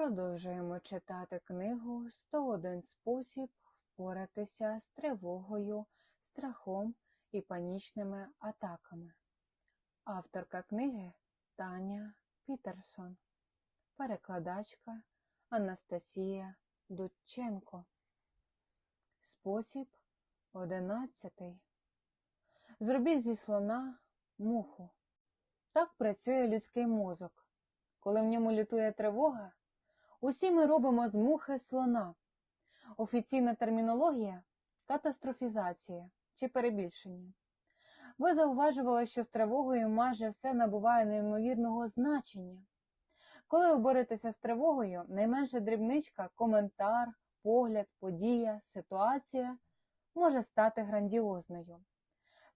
Продовжуємо читати книгу «101 спосіб впоратися з тривогою, страхом і панічними атаками. Авторка книги Таня Пітерсон, перекладачка Анастасія Дудченко. Спосіб одинадцятий. Зробіть зі слона муху. Так працює людський мозок. Коли в ньому лютує тривога, усі ми робимо з мухи слона. Офіційна термінологія катастрофізація чи перебільшення. Ви зауважували, що з тривогою майже все набуває неймовірного значення. Коли ви боретеся з тривогою, найменша дрібничка, коментар, погляд, подія, ситуація може стати грандіозною.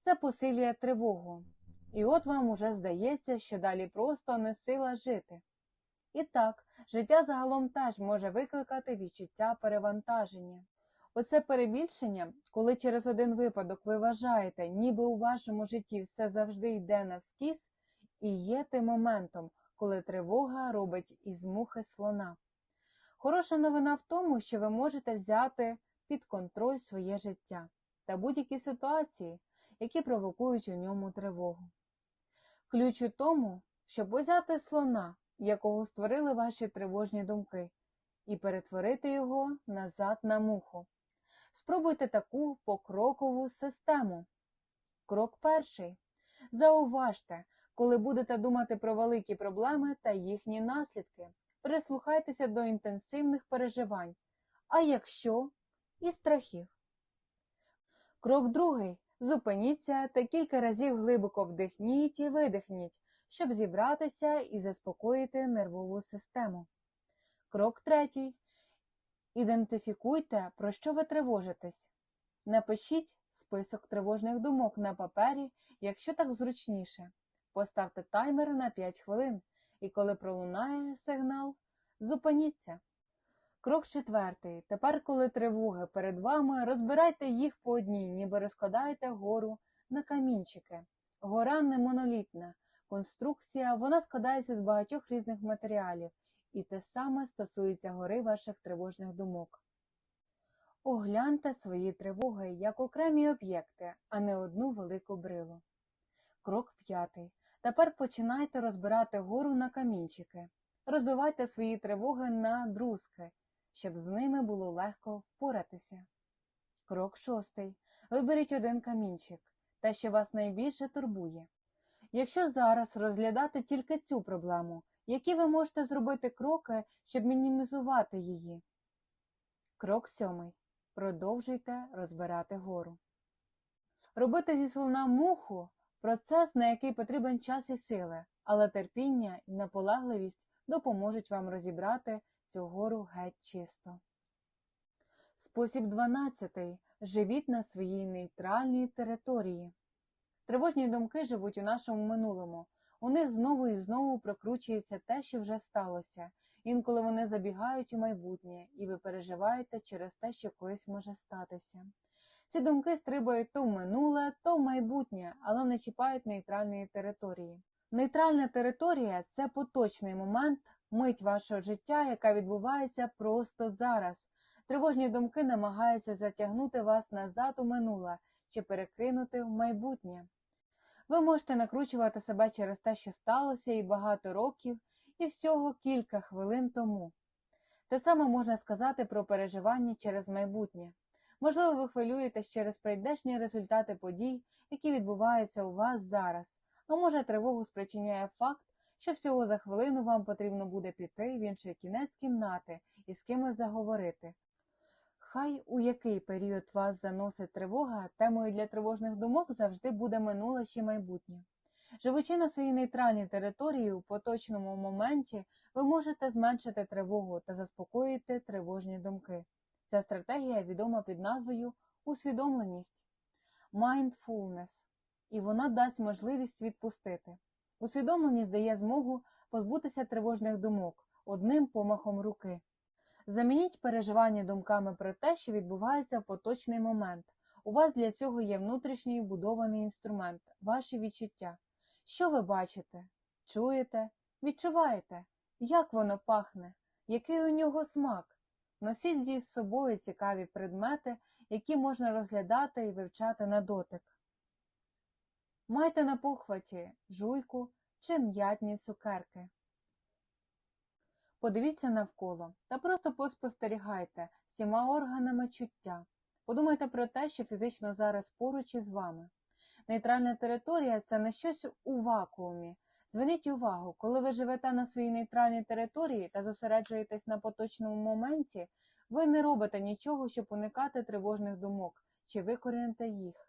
Це посилює тривогу. І от вам уже здається, що далі просто не сила жити. І так, життя загалом теж може викликати відчуття перевантаження. Оце перебільшення, коли через один випадок ви вважаєте, ніби у вашому житті все завжди йде навскіз, і є тим моментом, коли тривога робить із мухи слона. Хороша новина в тому, що ви можете взяти під контроль своє життя та будь-які ситуації, які провокують у ньому тривогу. Ключ у тому, щоб узяти слона, якого створили ваші тривожні думки, і перетворити його назад на муху. Спробуйте таку покрокову систему. Крок перший. Зауважте, коли будете думати про великі проблеми та їхні наслідки. Прислухайтеся до інтенсивних переживань, а якщо і страхів. Крок другий. Зупиніться та кілька разів глибоко вдихніть і видихніть, щоб зібратися і заспокоїти нервову систему. Крок третій. Ідентифікуйте, про що ви тривожитесь. Напишіть список тривожних думок на папері, якщо так зручніше. Поставте таймер на 5 хвилин, і коли пролунає сигнал, зупиніться. Крок четвертий. Тепер, коли тривоги перед вами, розбирайте їх по одній, ніби розкладаєте гору на камінчики. Гора не монолітна. Конструкція вона складається з багатьох різних матеріалів, і те саме стосується гори ваших тривожних думок. Огляньте свої тривоги як окремі об'єкти, а не одну велику брилу. Крок п'ятий. Тепер починайте розбирати гору на камінчики. Розбивайте свої тривоги на друзки, щоб з ними було легко впоратися. Крок шостий. Виберіть один камінчик, те, що вас найбільше турбує. Якщо зараз розглядати тільки цю проблему, які ви можете зробити кроки, щоб мінімізувати її? Крок сьомий. Продовжуйте розбирати гору. Робити зі слона муху процес, на який потрібен час і сили, але терпіння і наполегливість допоможуть вам розібрати цю гору геть чисто. Спосіб 12. Живіть на своїй нейтральній території. Тривожні думки живуть у нашому минулому. У них знову і знову прокручується те, що вже сталося. Інколи вони забігають у майбутнє, і ви переживаєте через те, що колись може статися. Ці думки стрибають то в минуле, то в майбутнє, але не чіпають нейтральної території. Нейтральна територія це поточний момент, мить вашого життя, яка відбувається просто зараз. Тривожні думки намагаються затягнути вас назад у минуле чи перекинути в майбутнє. Ви можете накручувати себе через те, що сталося і багато років, і всього кілька хвилин тому. Те саме можна сказати про переживання через майбутнє. Можливо, ви хвилюєтесь через прийдешні результати подій, які відбуваються у вас зараз, а може тривогу спричиняє факт, що всього за хвилину вам потрібно буде піти в інший кінець кімнати і з кимось заговорити. Хай у який період вас заносить тривога, темою для тривожних думок завжди буде минуле чи майбутнє. Живучи на своїй нейтральній території у поточному моменті, ви можете зменшити тривогу та заспокоїти тривожні думки. Ця стратегія відома під назвою усвідомленість mindfulness, і вона дасть можливість відпустити. Усвідомленість дає змогу позбутися тривожних думок одним помахом руки. Замініть переживання думками про те, що відбувається в поточний момент. У вас для цього є внутрішній будований інструмент, ваші відчуття. Що ви бачите, чуєте, відчуваєте, як воно пахне, який у нього смак. Носіть зі собою цікаві предмети, які можна розглядати і вивчати на дотик. Майте на похваті жуйку чи м'ятні цукерки. Подивіться навколо та просто поспостерігайте всіма органами чуття. Подумайте про те, що фізично зараз поруч із вами. Нейтральна територія це не щось у вакуумі. Зверніть увагу, коли ви живете на своїй нейтральній території та зосереджуєтесь на поточному моменті, ви не робите нічого, щоб уникати тривожних думок чи викорінити їх.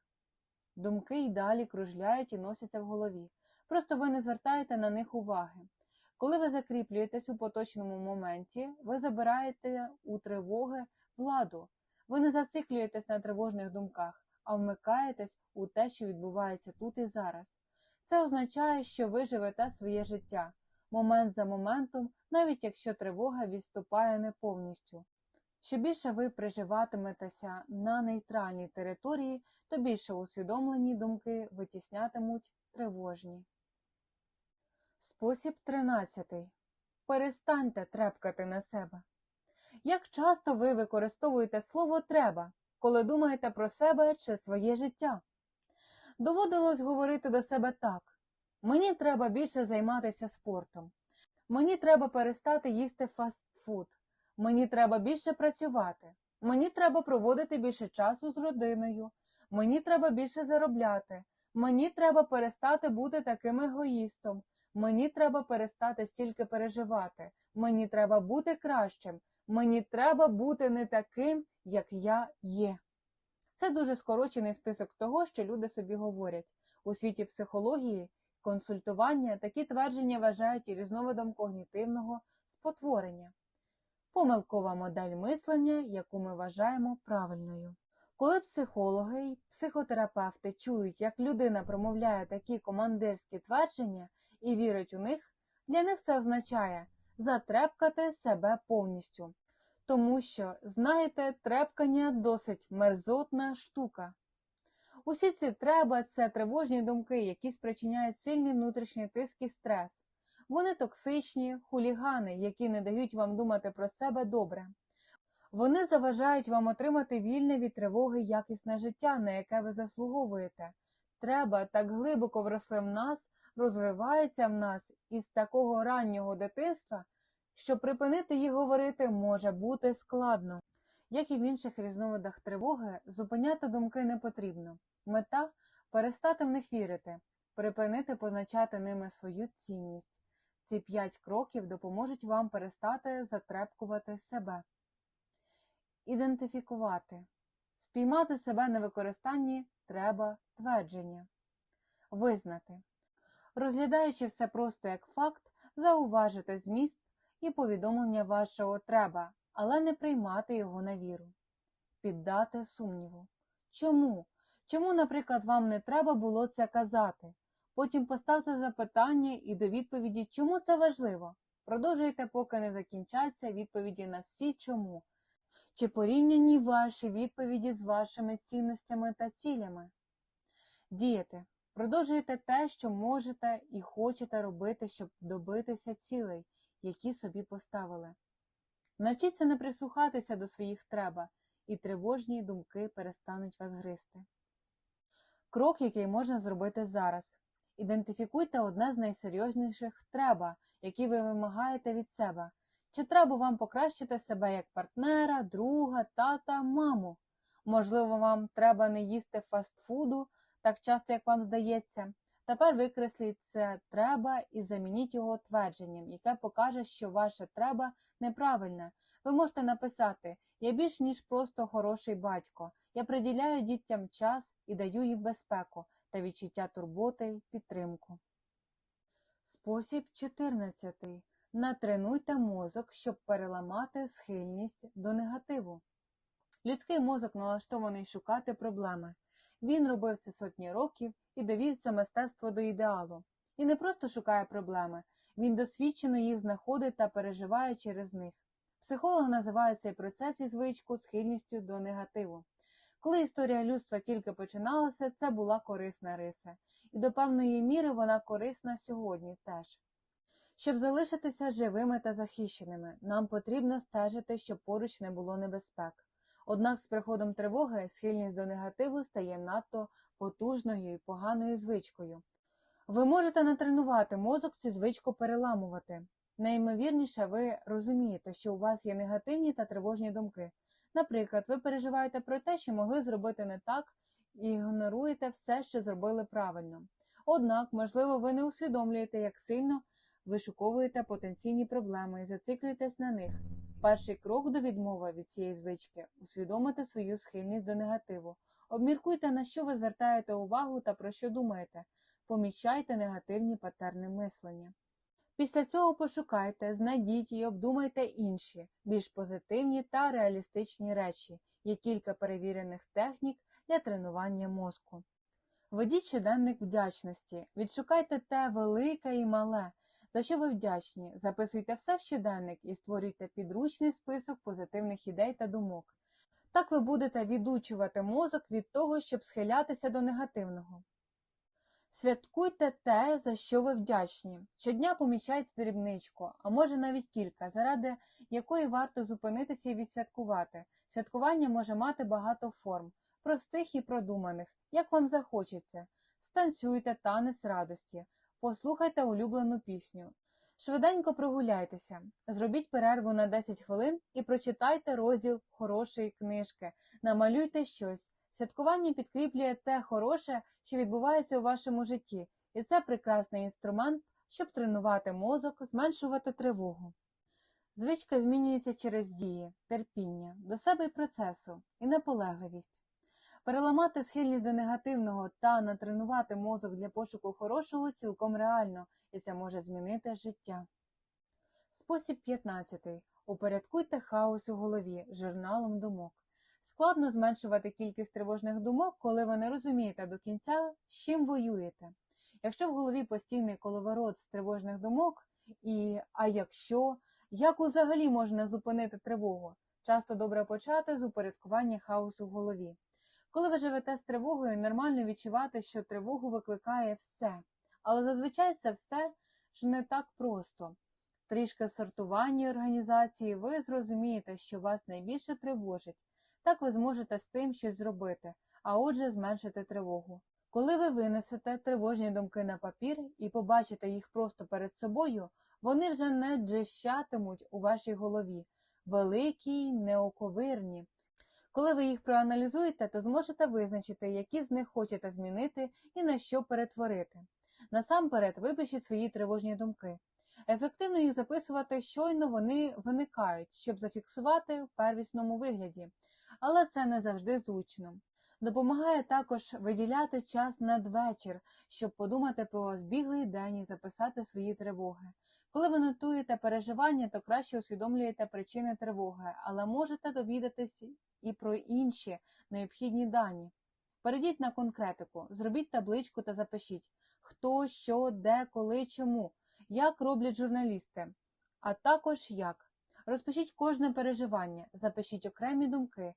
Думки й далі кружляють і носяться в голові. Просто ви не звертаєте на них уваги. Коли ви закріплюєтесь у поточному моменті, ви забираєте у тривоги владу. Ви не зациклюєтесь на тривожних думках, а вмикаєтесь у те, що відбувається тут і зараз. Це означає, що ви живете своє життя, момент за моментом, навіть якщо тривога відступає не повністю. Що більше ви приживатиметеся на нейтральній території, то більше усвідомлені думки витіснятимуть тривожні. Спосіб 13. Перестаньте трепкати на себе. Як часто ви використовуєте слово треба, коли думаєте про себе чи своє життя? Доводилось говорити до себе так: мені треба більше займатися спортом, мені треба перестати їсти фастфуд, мені треба більше працювати, мені треба проводити більше часу з родиною, мені треба більше заробляти, мені треба перестати бути таким егоїстом, мені треба перестати стільки переживати, мені треба бути кращим, мені треба бути не таким, як я є. Це дуже скорочений список того, що люди собі говорять. У світі психології, консультування такі твердження вважають і різновидом когнітивного спотворення, помилкова модель мислення, яку ми вважаємо правильною. Коли психологи й психотерапевти чують, як людина промовляє такі командирські твердження і вірить у них, для них це означає затрепкати себе повністю. Тому що, знаєте, трепкання досить мерзотна штука. Усі ці треба це тривожні думки, які спричиняють сильний внутрішній тиск і стрес. Вони токсичні, хулігани, які не дають вам думати про себе добре. Вони заважають вам отримати вільне від тривоги якісне життя, на яке ви заслуговуєте. Треба так глибоко вросли в нас, розвивається в нас із такого раннього дитинства, що припинити їх говорити може бути складно. Як і в інших різновидах тривоги, зупиняти думки не потрібно. Мета перестати в них вірити, припинити позначати ними свою цінність. Ці п'ять кроків допоможуть вам перестати затрепкувати себе, ідентифікувати, спіймати себе на використанні треба твердження, визнати, розглядаючи все просто як факт, зауважити зміст і повідомлення вашого треба, але не приймати його на віру, піддати сумніву. Чому? Чому, наприклад, вам не треба було це казати? Потім поставте запитання і до відповіді, чому це важливо. Продовжуйте, поки не закінчаться відповіді на всі чому. Чи порівняні ваші відповіді з вашими цінностями та цілями? Діяти. Продовжуйте те, що можете і хочете робити, щоб добитися цілей, які собі поставили. Навчіться не прислухатися до своїх треба, і тривожні думки перестануть вас гризти. Крок, який можна зробити зараз. Ідентифікуйте одне з найсерйозніших треба, які ви вимагаєте від себе. Чи треба вам покращити себе як партнера, друга, тата, маму? Можливо, вам треба не їсти фастфуду так часто, як вам здається. Тепер викресліть це треба і замініть його твердженням, яке покаже, що ваше треба неправильне. Ви можете написати Я більш ніж просто хороший батько. Я приділяю дітям час і даю їм безпеку та відчуття турботи й підтримку. Спосіб 14. Натренуйте мозок, щоб переламати схильність до негативу. Людський мозок налаштований шукати проблеми. Він робив це сотні років і довів це мистецтво до ідеалу. І не просто шукає проблеми, він досвідчено їх знаходить та переживає через них. Психологи називають цей процес і звичку схильністю до негативу. Коли історія людства тільки починалася, це була корисна риса, і до певної міри вона корисна сьогодні теж. Щоб залишитися живими та захищеними, нам потрібно стежити, щоб поруч не було небезпек. Однак з приходом тривоги схильність до негативу стає надто потужною і поганою звичкою. Ви можете натренувати мозок цю звичку переламувати. Найімовірніше, ви розумієте, що у вас є негативні та тривожні думки. Наприклад, ви переживаєте про те, що могли зробити не так, і ігноруєте все, що зробили правильно. Однак, можливо, ви не усвідомлюєте, як сильно вишуковуєте потенційні проблеми і зациклюєтесь на них. Перший крок до відмови від цієї звички усвідомити свою схильність до негативу. Обміркуйте, на що ви звертаєте увагу та про що думаєте. Помічайте негативні патерни мислення. Після цього пошукайте, знайдіть і обдумайте інші, більш позитивні та реалістичні речі. Є кілька перевірених технік для тренування мозку. Ведіть щоденник вдячності, відшукайте те велике і мале, за що ви вдячні, записуйте все в щоденник і створюйте підручний список позитивних ідей та думок. Так ви будете відучувати мозок від того, щоб схилятися до негативного. Святкуйте те, за що ви вдячні. Щодня помічайте дрібничку, а може навіть кілька, заради якої варто зупинитися і відсвяткувати. Святкування може мати багато форм, простих і продуманих, як вам захочеться. Станцюйте танець радості, послухайте улюблену пісню. Швиденько прогуляйтеся, зробіть перерву на 10 хвилин і прочитайте розділ хорошої книжки, намалюйте щось. Святкування підкріплює те хороше, що відбувається у вашому житті, і це прекрасний інструмент, щоб тренувати мозок, зменшувати тривогу. Звичка змінюється через дії, терпіння, до себе й процесу і наполегливість. Переламати схильність до негативного та натренувати мозок для пошуку хорошого цілком реально, і це може змінити життя. Спосіб 15. Упорядкуйте хаос у голові журналом думок. Складно зменшувати кількість тривожних думок, коли ви не розумієте до кінця, з чим воюєте. Якщо в голові постійний коловорот з тривожних думок, і а якщо, як взагалі можна зупинити тривогу, часто добре почати з упорядкування хаосу в голові. Коли ви живете з тривогою, нормально відчувати, що тривогу викликає все. Але зазвичай це все ж не так просто. Трішки сортування організації, ви зрозумієте, що вас найбільше тривожить. Так ви зможете з цим щось зробити, а отже, зменшити тривогу. Коли ви винесете тривожні думки на папір і побачите їх просто перед собою, вони вже не джищатимуть у вашій голові, великі й неоковирні. Коли ви їх проаналізуєте, то зможете визначити, які з них хочете змінити і на що перетворити. Насамперед, випишіть свої тривожні думки. Ефективно їх записувати щойно вони виникають, щоб зафіксувати в первісному вигляді, але це не завжди зручно. Допомагає також виділяти час надвечір, щоб подумати про збіглий день і записати свої тривоги. Коли ви нотуєте переживання, то краще усвідомлюєте причини тривоги, але можете довідатись і про інші необхідні дані. Перейдіть на конкретику, зробіть табличку та запишіть, хто, що, де, коли, чому, як роблять журналісти, а також як. Розпишіть кожне переживання, запишіть окремі думки,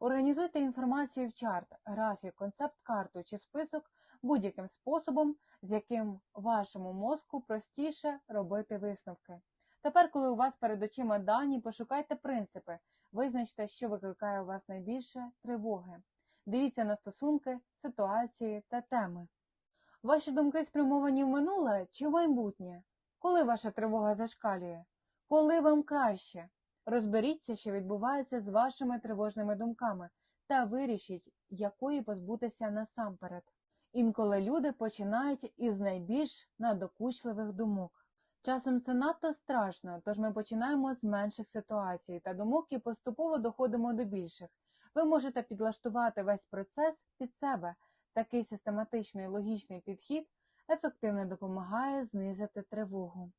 організуйте інформацію в чарт, графік, концепт-карту чи список будь-яким способом, з яким вашому мозку простіше робити висновки. Тепер, коли у вас перед очима дані, пошукайте принципи, визначте, що викликає у вас найбільше тривоги. Дивіться на стосунки, ситуації та теми. Ваші думки спрямовані в минуле чи в майбутнє? Коли ваша тривога зашкалює? Коли вам краще? Розберіться, що відбувається з вашими тривожними думками, та вирішіть, якої позбутися насамперед. Інколи люди починають із найбільш надокучливих думок. Часом це надто страшно, тож ми починаємо з менших ситуацій та думок і поступово доходимо до більших. Ви можете підлаштувати весь процес під себе. Такий систематичний логічний підхід ефективно допомагає знизити тривогу.